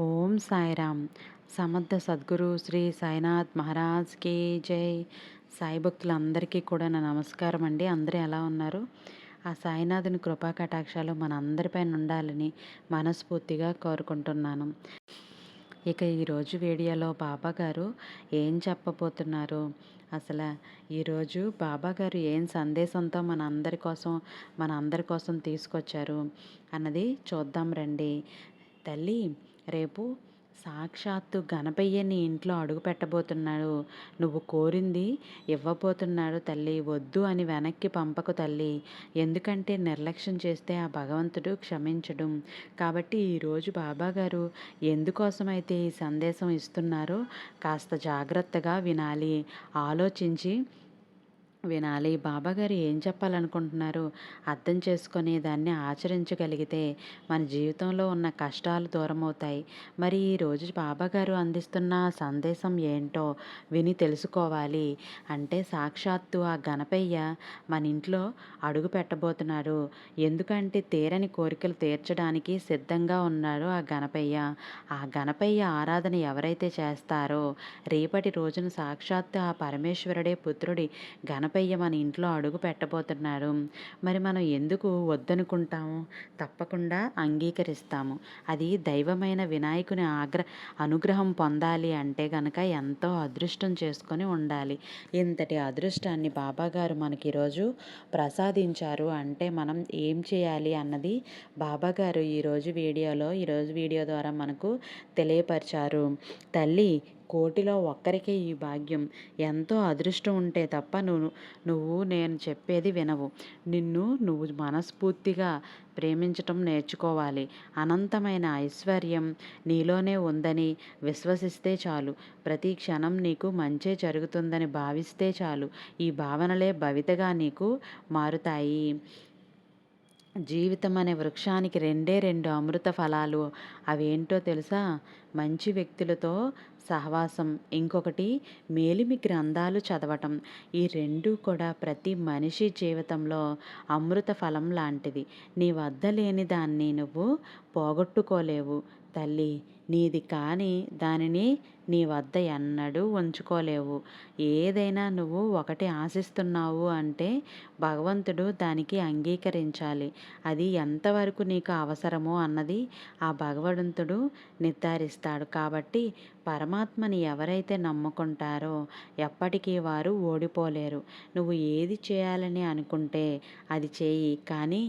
ఓం సాయిరామ్. సమర్థ సద్గురు శ్రీ సాయినాథ్ మహారాజ్కి జై. సాయి భక్తులందరికీ కూడా నా నమస్కారం అండి. అందరూ ఎలా ఉన్నారు? ఆ సాయినాథుని కృపా కటాక్షాలు మన అందరిపైన ఉండాలని మనస్ఫూర్తిగా కోరుకుంటున్నాను. ఇక ఈరోజు వీడియోలో బాబా గారు ఏం చెప్పబోతున్నారు? అసలు ఈరోజు బాబా గారు ఏం సందేశంతో మన అందరి కోసం మన అందరి కోసం తీసుకొచ్చారు అన్నది చూద్దాం రండి. తల్లి రేపు సాక్షాత్తు గణపయ్యని ఇంట్లో అడుగు పెట్టబోతున్నాడు. నువ్వు కోరింది ఇవ్వబోతున్నాడు తల్లి. వద్దు అని వెనక్కి పంపకు తల్లి. ఎందుకంటే నిర్లక్ష్యం చేస్తే ఆ భగవంతుడు క్షమించడం. కాబట్టి ఈరోజు బాబాగారు ఎందుకోసమైతే ఈ సందేశం ఇస్తున్నారో కాస్త జాగ్రత్తగా వినాలి. ఆలోచించి వినాలి. బాబాగారు ఏం చెప్పాలనుకుంటున్నారు? అర్థం చేసుకొని దాన్ని ఆచరించగలిగితే మన జీవితంలో ఉన్న కష్టాలు దూరం అవుతాయి మరి ఈరోజు బాబాగారు అందిస్తున్న సందేశం ఏంటో విని తెలుసుకోవాలి. అంటే సాక్షాత్తు ఆ గణపయ్య మన ఇంట్లో అడుగు పెట్టబోతున్నారు. ఎందుకంటే తీరని కోరికలు తీర్చడానికి సిద్ధంగా ఉన్నారు ఆ గణపయ్య. ఆ గణపయ్య ఆరాధన ఎవరైతే చేస్తారో రేపటి రోజున సాక్షాత్తు ఆ పరమేశ్వరుడే పుత్రుడి గణప గణపయ్య మన ఇంట్లో అడుగు పెట్టబోతున్నారు. మరి మనం ఎందుకు వద్దనుకుంటాము? తప్పకుండా అంగీకరిస్తాము. అది దైవమైన వినాయకుని ఆగ్ర అనుగ్రహం పొందాలి అంటే కనుక ఎంతో అదృష్టం చేసుకొని ఉండాలి. ఇంతటి అదృష్టాన్ని బాబాగారు మనకి ఈరోజు ప్రసాదించారు. అంటే మనం ఏం చేయాలి అన్నది బాబాగారు ఈరోజు వీడియోలో ఈరోజు వీడియో ద్వారా మనకు తెలియపరిచారు. తల్లి కోటిలో ఒక్కరికే ఈ భాగ్యం. ఎంతో అదృష్టం ఉంటే తప్ప నువ్వు నువ్వు నేను చెప్పేది వినవు. నిన్ను నువ్వు మనస్ఫూర్తిగా ప్రేమించటం నేర్చుకోవాలి. అనంతమైన ఐశ్వర్యం నీలోనే ఉందని విశ్వసిస్తే చాలు. ప్రతి క్షణం నీకు మంచే జరుగుతుందని భావిస్తే చాలు. ఈ భావనలే భవితగా నీకు మారుతాయి. జీవితం అనే వృక్షానికి రెండే రెండు అమృత ఫలాలు. అవేంటో తెలుసా? మంచి వ్యక్తులతో సహవాసం. ఇంకొకటి మేలిమి గ్రంథాలు చదవటం. ఈ రెండు కూడా ప్రతి మనిషి జీవితంలో అమృత ఫలం లాంటిది. నీ వద్ద లేని దాన్ని నువ్వు పోగొట్టుకోలేవు. తల్లి నీది కాని దానిని నీ వద్ద ఎన్నడూ ఉంచుకోలేవు. ఏదైనా నువ్వు ఒకటి ఆశిస్తున్నావు అంటే భగవంతుడు దానికి అంగీకరించాలి. అది ఎంతవరకు నీకు అవసరమో అన్నది ఆ భగవంతుడు నిర్ధారిస్తాడు. కాబట్టి పరమాత్మని ఎవరైతే నమ్ముకుంటారో ఎప్పటికీ వారు ఓడిపోలేరు. నువ్వు ఏది చేయాలని అనుకుంటే అది చేయి. కానీ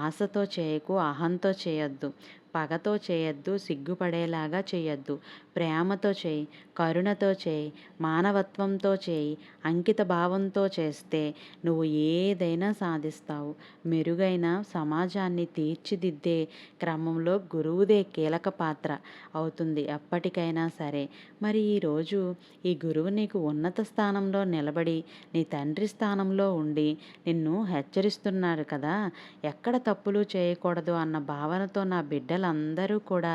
ఆశతో చేయకు అహంతో చేయొద్దు. పగతో చేయొద్దు సిగ్గుపడేలాగా చేయొద్దు. ప్రేమతో చేయి కరుణతో చేయి మానవత్వంతో చేయి అంకిత భావంతో చేస్తే నువ్వు ఏదైనా సాధిస్తావు. మెరుగైన సమాజాన్ని తీర్చిదిద్దే క్రమంలో గురువుదే కీలక పాత్ర అవుతుంది ఎప్పటికైనా సరే. మరి ఈరోజు ఈ గురువు నీకు ఉన్నత స్థానంలో నిలబడి నీ తండ్రి స్థానంలో ఉండి నిన్ను హెచ్చరిస్తున్నాడు కదా? ఎక్కడ తప్పులు చేయకూడదు అన్న భావనతో నా ప్రజలందరూ కూడా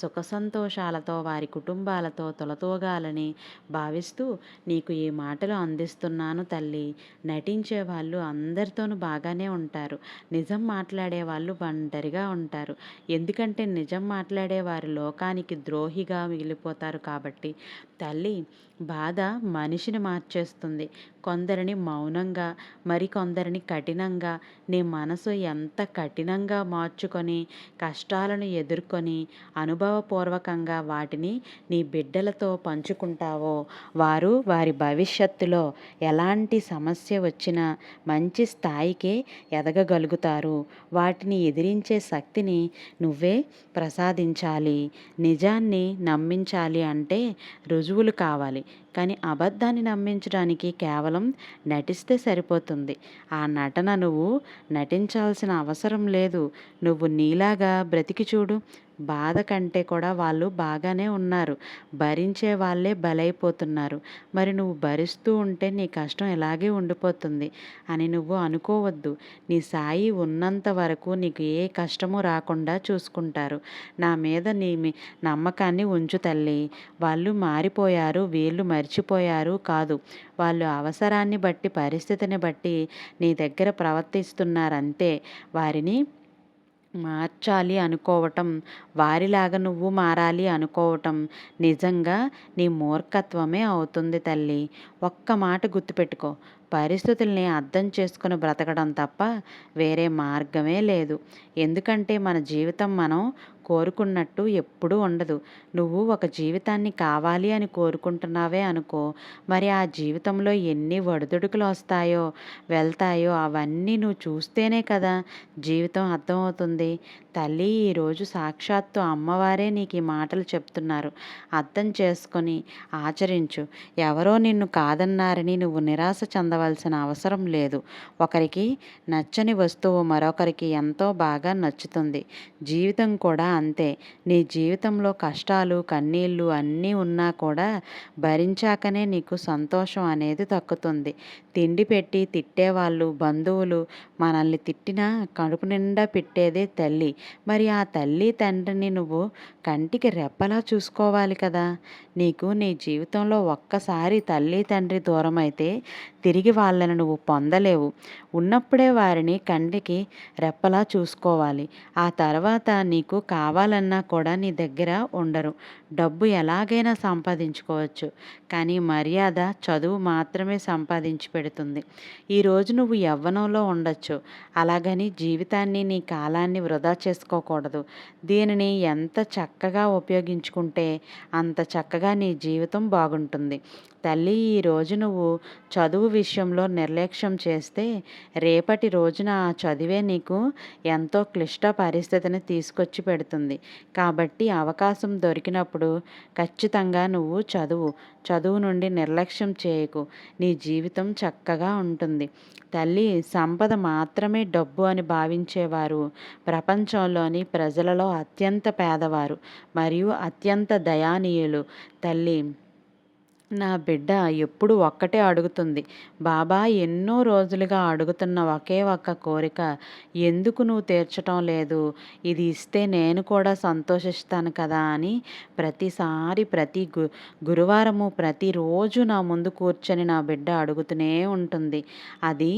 సుఖ సంతోషాలతో వారి కుటుంబాలతో తొలతోగాలని భావిస్తూ నీకు ఈ మాటలు అందిస్తున్నాను తల్లి. నటించే వాళ్ళు అందరితోనూ బాగానే ఉంటారు. నిజం మాట్లాడే వాళ్ళు ఒంటరిగా ఉంటారు. ఎందుకంటే నిజం మాట్లాడే వారి లోకానికి ద్రోహిగా మిగిలిపోతారు కాబట్టి తల్లి బాధ మనిషిని మార్చేస్తుంది. కొందరిని మౌనంగా మరికొందరిని కఠినంగా నీ మనసు ఎంత కఠినంగా మార్చుకొని కష్టాలను ఎదుర్కొని అనుభవపూర్వకంగా వాటిని నీ బిడ్డలతో పంచుకుంటావో వారు వారి భవిష్యత్తులో ఎలాంటి సమస్య వచ్చినా మంచి స్థాయికే ఎదగగలుగుతారు. వాటిని ఎదిరించే శక్తిని నువ్వే ప్రసాదించాలి. నిజాన్ని నమ్మించాలి అంటే రుజువులు కావాలి. కానీ అబద్ధాన్ని నమ్మించడానికి కేవలం నటిస్తే సరిపోతుంది. ఆ నటన నువ్వు నటించాల్సిన అవసరం లేదు. నువ్వు నీలాగా బ్రతికి చూడు. బాధ కంటే కూడా వాళ్ళు బాగానే ఉన్నారు. భరించే వాళ్ళే బలైపోతున్నారు. మరి నువ్వు భరిస్తూ ఉంటే నీ కష్టం ఇలాగే ఉండిపోతుంది అని నువ్వు అనుకోవద్దు. నీ సాయి ఉన్నంత వరకు నీకు ఏ కష్టము రాకుండా చూసుకుంటారు. నా మీద నీ నమ్మకాన్ని ఉంచు తల్లి. వాళ్ళు మారిపోయారు వీళ్ళు మర్చిపోయారు కాదు. వాళ్ళు అవసరాన్ని బట్టి పరిస్థితిని బట్టి నీ దగ్గర ప్రవర్తిస్తున్నారంతే. వారిని మార్చాలి అనుకోవటం వారిలాగా నువ్వు మారాలి అనుకోవటం నిజంగా నీ మూర్ఖత్వమే అవుతుంది తల్లి. ఒక్క మాట గుర్తుపెట్టుకో. పరిస్థితుల్ని అర్థం చేసుకుని బ్రతకడం తప్ప వేరే మార్గమే లేదు. ఎందుకంటే మన జీవితం మనం కోరుకున్నట్టు ఎప్పుడూ ఉండదు. నువ్వు ఒక జీవితాన్ని కావాలి అని కోరుకుంటున్నావే అనుకో. మరి ఆ జీవితంలో ఎన్ని ఒడిదుడుకులు వస్తాయో వెళ్తాయో అవన్నీ నువ్వు చూస్తేనే కదా జీవితం అర్థమవుతుంది. తల్లి ఈరోజు సాక్షాత్తు అమ్మవారే నీకు ఈ మాటలు చెప్తున్నారు. అర్థం చేసుకొని ఆచరించు. ఎవరో నిన్ను కాదన్నారని నువ్వు నిరాశ చెందవలసిన అవసరం లేదు. ఒకరికి నచ్చని వస్తువు మరొకరికి ఎంతో బాగా నచ్చుతుంది. జీవితం కూడా అంతే. నీ జీవితంలో కష్టాలు కన్నీళ్ళు అన్నీ ఉన్నా కూడా భరించాకనే నీకు సంతోషం అనేది దక్కుతుంది. తిండి పెట్టి తిట్టేవాళ్ళు బంధువులు మనల్ని తిట్టినా కడుపు నిండా పెట్టేదే తల్లి. మరి ఆ తల్లి తండ్రిని నువ్వు కంటికి రెప్పలా చూసుకోవాలి కదా. నీకు నీ జీవితంలో ఒక్కసారి తల్లి తండ్రి దూరం అయితే తిరిగి వాళ్ళను నువ్వు పొందలేవు. ఉన్నప్పుడే వారిని కంటికి రెప్పలా చూసుకోవాలి. ఆ తర్వాత నీకు కావాలన్నా కూడా నీ దగ్గర ఉండరు. డబ్బు ఎలాగైనా సంపాదించుకోవచ్చు. కానీ మర్యాద చదువు మాత్రమే సంపాదించి పెడుతుంది. ఈరోజు నువ్వు యవ్వనంలో ఉండొచ్చు. అలాగని జీవితాన్ని నీ కాలాన్ని వృధా చేసుకోకూడదు. దీనిని ఎంత చక్కగా ఉపయోగించుకుంటే అంత చక్కగా నీ జీవితం బాగుంటుంది. తల్లి ఈరోజు నువ్వు చదువు విషయంలో నిర్లక్ష్యం చేస్తే రేపటి రోజున ఆ చదివే నీకు ఎంతో క్లిష్ట పరిస్థితిని తీసుకొచ్చి పెడుతుంది. కాబట్టి అవకాశం దొరికినప్పుడు ఖచ్చితంగా నువ్వు చదువు. చదువు నుండి నిర్లక్ష్యం చేయకు. నీ జీవితం చక్కగా ఉంటుంది. తల్లి సంపద మాత్రమే డబ్బు అని భావించేవారు. ప్రపంచంలోని ప్రజలలో అత్యంత పేదవారు మరియు అత్యంత దయానీయులు. తల్లి నా బిడ్డ ఎప్పుడు ఒక్కటే అడుగుతుంది బాబా ఎన్నో రోజులుగా అడుగుతున్న ఒకే ఒక్క కోరిక ఎందుకు నువ్వు తీర్చటం లేదు? ఇది ఇస్తే నేను కూడా సంతోషిస్తాను కదా అని ప్రతిసారి ప్రతి గు గురువారము ప్రతిరోజు నా ముందు కూర్చొని నా బిడ్డ అడుగుతూనే ఉంటుంది. అది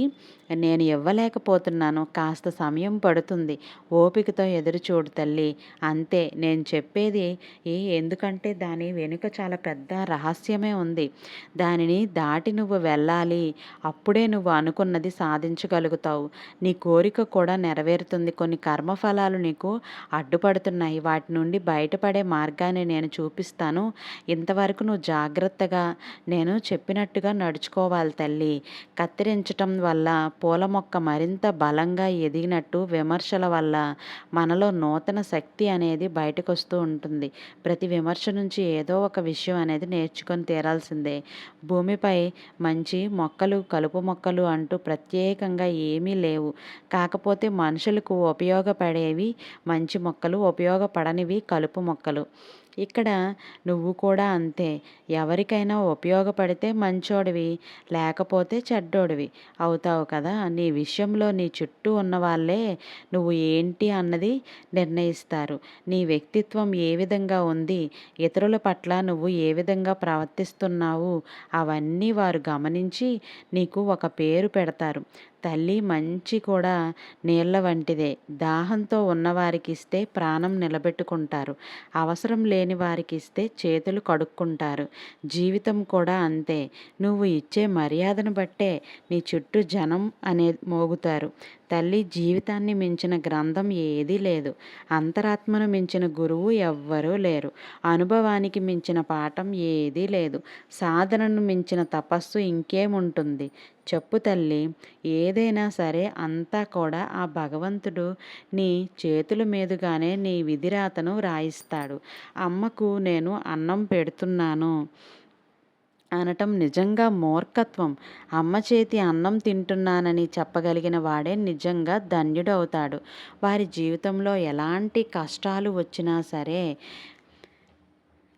నేను ఇవ్వలేకపోతున్నాను కాస్త సమయం పడుతుంది. ఓపికతో ఎదురు చూడు తల్లి. అంతే నేను చెప్పేది ఎందుకంటే దాని వెనుక చాలా పెద్ద రహస్యమే ఉంది. దానిని దాటి నువ్వు వెళ్ళాలి. అప్పుడే నువ్వు అనుకున్నది సాధించగలుగుతావు. నీ కోరిక కూడా నెరవేరుతుంది. కొన్ని కర్మఫలాలు నీకు అడ్డుపడుతున్నాయి. వాటి నుండి బయటపడే మార్గాన్ని నేను చూపిస్తాను. ఇంతవరకు నువ్వు జాగ్రత్తగా నేను చెప్పినట్టుగా నడుచుకోవాలి తల్లి. కత్తిరించటం వల్ల పూల మొక్క మరింత బలంగా ఎదిగినట్టు విమర్శల వల్ల మనలో నూతన శక్తి అనేది బయటకు వస్తూ ఉంటుంది. ప్రతి విమర్శ నుంచి ఏదో ఒక విషయం అనేది నేర్చుకొని తీరాల్సిందే. భూమిపై మంచి మొక్కలు కలుపు మొక్కలు అంటూ ప్రత్యేకంగా ఏమీ లేవు. కాకపోతే మనుషులకు ఉపయోగపడేవి మంచి మొక్కలు ఉపయోగపడనివి కలుపు మొక్కలు. ఇక్కడ నువ్వు కూడా అంతే. ఎవరికైనా ఉపయోగపడితే మంచోడివి లేకపోతే చెడ్డోడివి అవుతావు కదా. నీ విషయంలో నీ చుట్టూ ఉన్న వాళ్ళే నువ్వు ఏంటి అన్నది నిర్ణయిస్తారు. నీ వ్యక్తిత్వం ఏ విధంగా ఉంది ఇతరుల పట్ల నువ్వు ఏ విధంగా ప్రవర్తిస్తున్నావు అవన్నీ వారు గమనించి నీకు ఒక పేరు పెడతారు. తల్లి మంచి కూడా నీళ్ళ వంటిదే. దాహంతో ఉన్నవారికి ఇస్తే ప్రాణం నిలబెట్టుకుంటారు. అవసరం లేని వారికి ఇస్తే చేతులు కడుక్కుంటారు. జీవితం కూడా అంతే. నువ్వు ఇచ్చే మర్యాదను బట్టే నీ చుట్టూ జనం అనే మోగుతారు. తల్లి జీవితాన్ని మించిన గ్రంథం ఏదీ లేదు. అంతరాత్మను మించిన గురువు ఎవ్వరూ లేరు. అనుభవానికి మించిన పాఠం ఏదీ లేదు. సాధనను మించిన తపస్సు ఇంకేముంటుంది? చెప్పు తల్లి ఏదైనా సరే అంతా కూడా ఆ భగవంతుడు నీ చేతుల మీదుగానే నీ విధిరాతను రాయిస్తాడు. అమ్మకు నేను అన్నం పెడుతున్నాను. అనటం నిజంగా మూర్ఖత్వం. అమ్మ చేతి అన్నం తింటున్నానని చెప్పగలిగిన వాడే నిజంగా ధన్యుడు అవుతాడు. వారి జీవితంలో ఎలాంటి కష్టాలు వచ్చినా సరే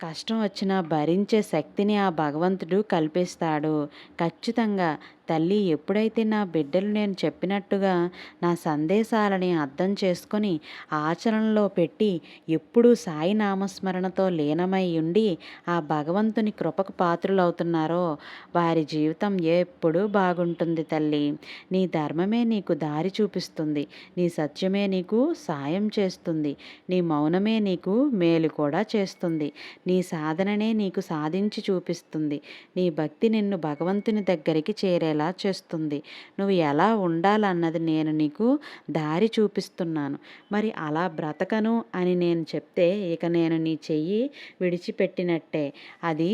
కష్టం వచ్చినా భరించే శక్తిని ఆ భగవంతుడు కల్పిస్తాడు. ఖచ్చితంగా తల్లి ఎప్పుడైతే నా బిడ్డలు నేను చెప్పినట్టుగా నా సందేశాలని అర్థం చేసుకొని ఆచరణలో పెట్టి ఎప్పుడూ సాయి నామస్మరణతో లీనమై ఉండి ఆ భగవంతుని కృపకు పాత్రులవుతున్నారో వారి జీవితం ఎప్పుడూ బాగుంటుంది తల్లి. నీ ధర్మమే నీకు దారి చూపిస్తుంది. నీ సత్యమే నీకు సాయం చేస్తుంది. నీ మౌనమే నీకు మేలు కూడా చేస్తుంది. నీ సాధననే నీకు సాధించి చూపిస్తుంది. నీ భక్తి నిన్ను భగవంతుని దగ్గరికి చేరే ఉండేలా చేస్తుంది. నువ్వు ఎలా ఉండాలన్నది నేను నీకు దారి చూపిస్తున్నాను. మరి అలా బ్రతకను అని నేను చెప్తే ఇక నేను నీ చెయ్యి విడిచిపెట్టినట్టే. అది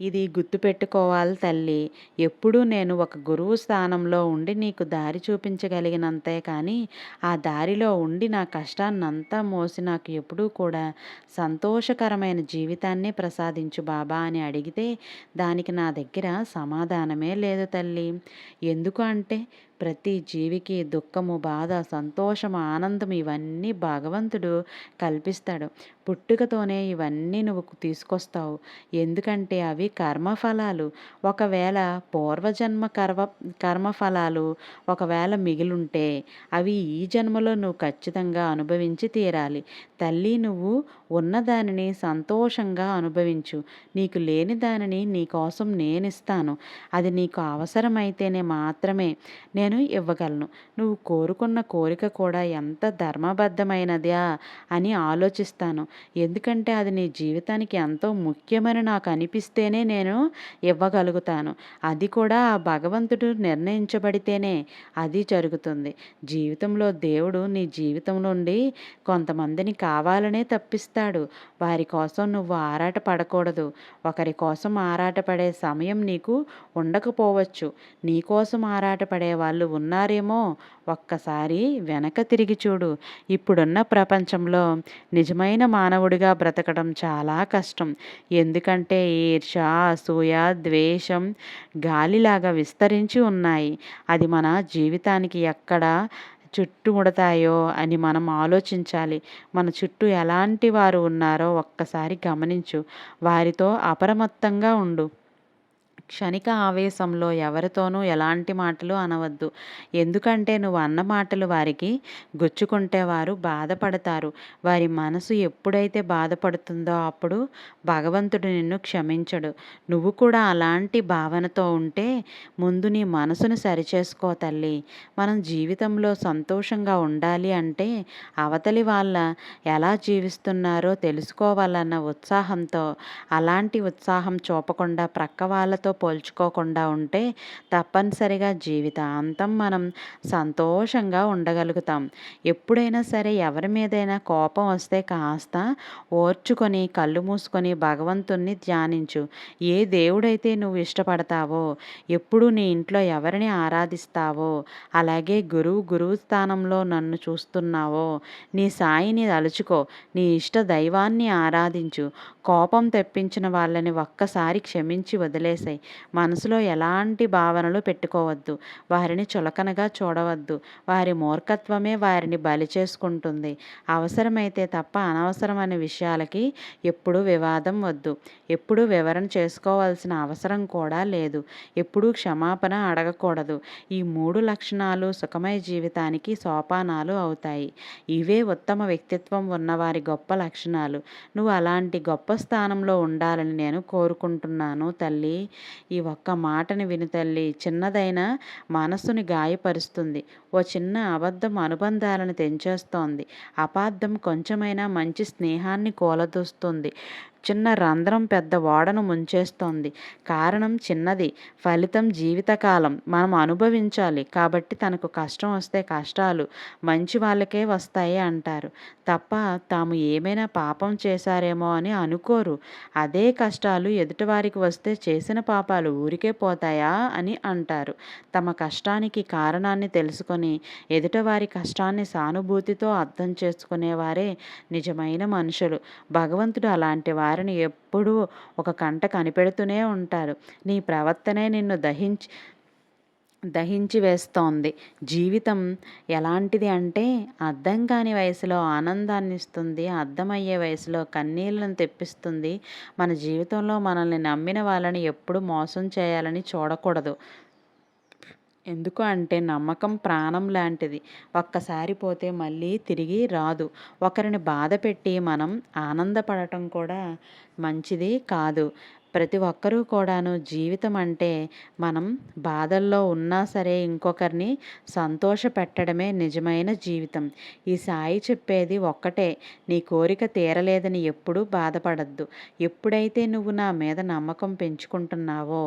ఇది గుర్తుపెట్టుకోవాలి తల్లి. ఎప్పుడూ నేను ఒక గురువు స్థానంలో ఉండి నీకు దారి చూపించగలిగినంతే కానీ ఆ దారిలో ఉండి నా కష్టాన్నంతా మోసి నాకు ఎప్పుడూ కూడా సంతోషకరమైన జీవితాన్నే ప్రసాదించు బాబా అని అడిగితే దానికి నా దగ్గర సమాధానమే లేదు తల్లి. ఎందుకు అంటే ప్రతి జీవికి దుఃఖము బాధ సంతోషము ఆనందం ఇవన్నీ భగవంతుడు కల్పిస్తాడు. పుట్టుకతోనే ఇవన్నీ నువ్వు తీసుకొస్తావు. ఎందుకంటే అవి కర్మఫలాలు. ఒకవేళ పూర్వజన్మ కర్మ కర్మఫలాలు ఒకవేళ మిగిలుంటే అవి ఈ జన్మలో నువ్వు ఖచ్చితంగా అనుభవించి తీరాలి. తల్లి నువ్వు ఉన్నదానిని సంతోషంగా అనుభవించు. నీకు లేని దానిని నీకోసం నేనిస్తాను. అది నీకు అవసరమైతేనే మాత్రమే. నేను ఇవ్వగలను. నువ్వు కోరుకున్న కోరిక కూడా ఎంత ధర్మబద్ధమైనదా అని ఆలోచిస్తాను. ఎందుకంటే అది నీ జీవితానికి ఎంతో ముఖ్యమని నాకు అనిపిస్తేనే నేను ఇవ్వగలుగుతాను. అది కూడా ఆ భగవంతుడు నిర్ణయించబడితేనే అది జరుగుతుంది. జీవితంలో దేవుడు నీ జీవితం నుండి కొంతమందిని కావాలనే తప్పిస్తాడు. వారి కోసం నువ్వు ఆరాట పడకూడదు. ఒకరి కోసం ఆరాటపడే సమయం నీకు ఉండకపోవచ్చు. నీ కోసం ఆరాటపడే వాళ్ళు వాళ్ళు ఉన్నారేమో ఒక్కసారి వెనక తిరిగి చూడు. ఇప్పుడున్న ప్రపంచంలో నిజమైన మానవుడిగా బ్రతకడం చాలా కష్టం. ఎందుకంటే ఈర్ష అసూయ ద్వేషం గాలిలాగా విస్తరించి ఉన్నాయి. అది మన జీవితానికి ఎక్కడ చుట్టుముడతాయో అని మనం ఆలోచించాలి. మన చుట్టూ ఎలాంటి వారు ఉన్నారో ఒక్కసారి గమనించు. వారితో అప్రమత్తంగా ఉండు. క్షణిక ఆవేశంలో ఎవరితోనూ ఎలాంటి మాటలు అనవద్దు. ఎందుకంటే నువ్వు అన్న మాటలు వారికి గుచ్చుకుంటే వారు బాధపడతారు. వారి మనసు ఎప్పుడైతే బాధపడుతుందో అప్పుడు భగవంతుడు నిన్ను క్షమించడు. నువ్వు కూడా అలాంటి భావనతో ఉంటే ముందు నీ మనసును సరిచేసుకో తల్లి. మనం జీవితంలో సంతోషంగా ఉండాలి అంటే అవతలి వాళ్ళ ఎలా జీవిస్తున్నారో తెలుసుకోవాలన్న ఉత్సాహంతో అలాంటి ఉత్సాహం చూపకుండా ప్రక్క వాళ్ళతో పోల్చుకోకుండా ఉంటే తప్పనిసరిగా జీవితాంతం మనం సంతోషంగా ఉండగలుగుతాం. ఎప్పుడైనా సరే ఎవరి మీదైనా కోపం వస్తే కాస్త ఓర్చుకొని కళ్ళు మూసుకొని భగవంతుణ్ణి ధ్యానించు. ఏ దేవుడైతే నువ్వు ఇష్టపడతావో ఎప్పుడు నీ ఇంట్లో ఎవరిని ఆరాధిస్తావో అలాగే గురువు గురువు స్థానంలో నన్ను చూస్తున్నావో నీ సాయిని తలుచుకో నీ ఇష్ట దైవాన్ని ఆరాధించు. కోపం తెప్పించిన వాళ్ళని ఒక్కసారి క్షమించి వదిలేసాయి. మనసులో ఎలాంటి భావనలు పెట్టుకోవద్దు. వారిని చులకనగా చూడవద్దు. వారి మూర్ఖత్వమే వారిని బలి చేసుకుంటుంది. అవసరమైతే తప్ప అనవసరమైన విషయాలకి ఎప్పుడూ వివాదం వద్దు. ఎప్పుడూ వివరణ చేసుకోవాల్సిన అవసరం కూడా లేదు. ఎప్పుడూ క్షమాపణ అడగకూడదు. ఈ మూడు లక్షణాలు సుఖమయ జీవితానికి సోపానాలు అవుతాయి. ఇవే ఉత్తమ వ్యక్తిత్వం ఉన్నవారి గొప్ప లక్షణాలు. నువ్వు అలాంటి గొప్ప స్థానంలో ఉండాలని నేను కోరుకుంటున్నాను తల్లి. ఈ ఒక్క మాటని విని తల్లి. చిన్నదైన మనస్సుని గాయపరుస్తుంది. ఓ చిన్న అబద్ధం అనుబంధాలను తెంచేస్తోంది. అపార్థం కొంచెమైనా మంచి స్నేహాన్ని కూలదోస్తుంది. చిన్న రంధ్రం పెద్ద ఓడను ముంచేస్తోంది. కారణం చిన్నది. ఫలితం జీవితకాలం. మనం అనుభవించాలి. కాబట్టి తనకు కష్టం వస్తే కష్టాలు మంచి వాళ్ళకే వస్తాయి అంటారు. తప్ప తాము ఏమైనా పాపం చేశారేమో అని అనుకోరు. అదే కష్టాలు ఎదుటివారికి వస్తే చేసిన పాపాలు ఊరికే పోతాయా అని అంటారు. తమ కష్టానికి కారణాన్ని తెలుసుకొని ఎదుటివారి కష్టాన్ని సానుభూతితో అర్థం చేసుకునేవారే నిజమైన మనుషులు. భగవంతుడు అలాంటి వారిని ఎప్పుడూ ఒక కంట కనిపెడుతూనే ఉంటారు. నీ ప్రవర్తనే నిన్ను దహించి దహించి వేస్తోంది. జీవితం ఎలాంటిది అంటే అర్థం కాని వయసులో ఆనందాన్ని ఇస్తుంది అర్థమయ్యే వయసులో కన్నీళ్ళను తెప్పిస్తుంది. మన జీవితంలో మనల్ని నమ్మిన వాళ్ళని ఎప్పుడు మోసం చేయాలని చూడకూడదు. ఎందుకు అంటే నమ్మకం ప్రాణం లాంటిది. ఒక్కసారి పోతే మళ్ళీ తిరిగి రాదు. ఒకరిని బాధ పెట్టి మనం ఆనందపడటం కూడా మంచిది కాదు. ప్రతి ఒక్కరూ కూడాను జీవితం అంటే మనం బాధల్లో ఉన్నా సరే ఇంకొకరిని సంతోష పెట్టడమే నిజమైన జీవితం. ఈ సాయి చెప్పేది ఒక్కటే నీ కోరిక తీరలేదని ఎప్పుడూ బాధపడద్దు. ఎప్పుడైతే నువ్వు నా మీద నమ్మకం పెంచుకుంటున్నావో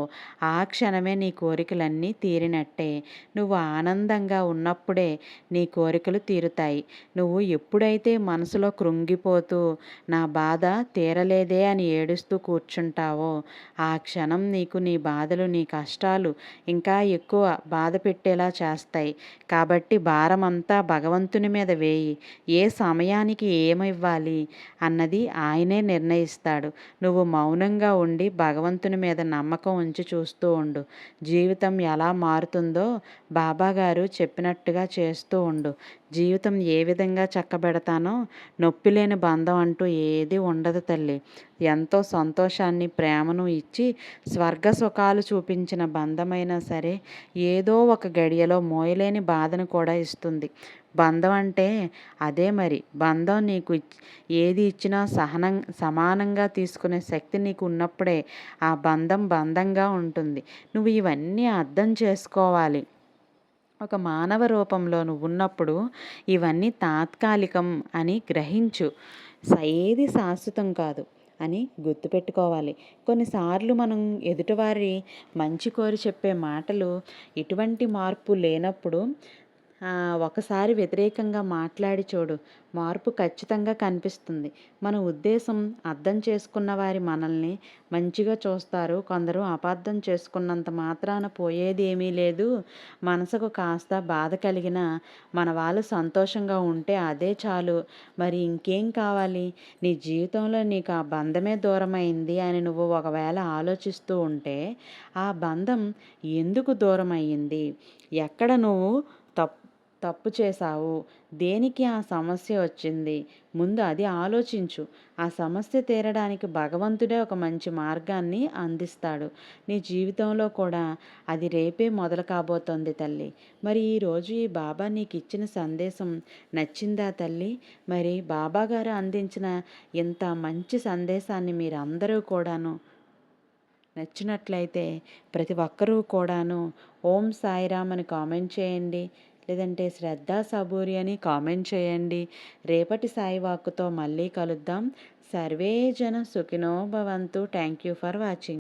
ఆ క్షణమే నీ కోరికలన్నీ తీరినట్టే. నువ్వు ఆనందంగా ఉన్నప్పుడే నీ కోరికలు తీరుతాయి. నువ్వు ఎప్పుడైతే మనసులో కృంగిపోతూ నా బాధ తీరలేదే అని ఏడుస్తూ కూర్చుంటావో ఆ క్షణం నీకు నీ బాధలు నీ కష్టాలు ఇంకా ఎక్కువ బాధ పెట్టేలా చేస్తాయి. కాబట్టి భారమంతా భగవంతుని మీద వేయి. ఏ సమయానికి ఏమివ్వాలి అన్నది ఆయనే నిర్ణయిస్తాడు. నువ్వు మౌనంగా ఉండి భగవంతుని మీద నమ్మకం ఉంచి చూస్తూ ఉండు. జీవితం ఎలా మారుతుందో బాబాగారు చెప్పినట్టుగా చేస్తూ ఉండు. జీవితం ఏ విధంగా చక్కబెడతానో నొప్పి లేని బంధం అంటూ ఏది ఉండదు తల్లి. ఎంతో సంతోషాన్ని ప్రేమను ఇచ్చి స్వర్గ సుఖాలు చూపించిన బంధమైనా సరే ఏదో ఒక గడియలో మోయలేని బాధను కూడా ఇస్తుంది. బంధం అంటే అదే మరి. బంధం నీకు ఏది ఇచ్చినా సహనం సమానంగా తీసుకునే శక్తి నీకు ఉన్నప్పుడే ఆ బంధం బంధంగా ఉంటుంది. నువ్వు ఇవన్నీ అర్థం చేసుకోవాలి. ఒక మానవ రూపంలో నువ్వు ఉన్నప్పుడు ఇవన్నీ తాత్కాలికం అని గ్రహించు. ఏది శాశ్వతం కాదు అని గుర్తుపెట్టుకోవాలి. కొన్నిసార్లు మనం ఎదుటివారి మంచి కోరి చెప్పే మాటలు ఎటువంటి మార్పు లేనప్పుడు ఒకసారి వ్యతిరేకంగా మాట్లాడి చూడు. మార్పు ఖచ్చితంగా కనిపిస్తుంది. మన ఉద్దేశం అర్థం చేసుకున్న వారి మనల్ని మంచిగా చూస్తారు. కొందరు అపార్థం చేసుకున్నంత మాత్రాన పోయేది ఏమీ లేదు. మనసుకు కాస్త బాధ కలిగిన మన వాళ్ళు సంతోషంగా ఉంటే అదే చాలు. మరి ఇంకేం కావాలి? నీ జీవితంలో నీకు ఆ బంధమే దూరమైంది అని నువ్వు ఒకవేళ ఆలోచిస్తూ ఉంటే ఆ బంధం ఎందుకు దూరమయ్యింది? ఎక్కడ నువ్వు తప్పు చేశావు. దేనికి ఆ సమస్య వచ్చింది? ముందు అది ఆలోచించు. ఆ సమస్య తీరడానికి భగవంతుడే ఒక మంచి మార్గాన్ని అందిస్తాడు. నీ జీవితంలో కూడా అది రేపే మొదలు కాబోతోంది తల్లి. మరి ఈరోజు ఈ బాబా నీకు ఇచ్చిన సందేశం నచ్చిందా తల్లి? మరి బాబా గారు అందించిన ఇంత మంచి సందేశాన్ని మీరందరూ కూడాను నచ్చినట్లయితే ప్రతి ఒక్కరూ కూడాను ఓం సాయిరామ్ అని కామెంట్ చేయండి. లేదంటే శ్రద్ధ సబూరి అని కామెంట్ చేయండి. రేపటి సాయి వాక్కుతో మళ్ళీ కలుద్దాం. సర్వే జన సుఖినో భవంతు. Thank you for watching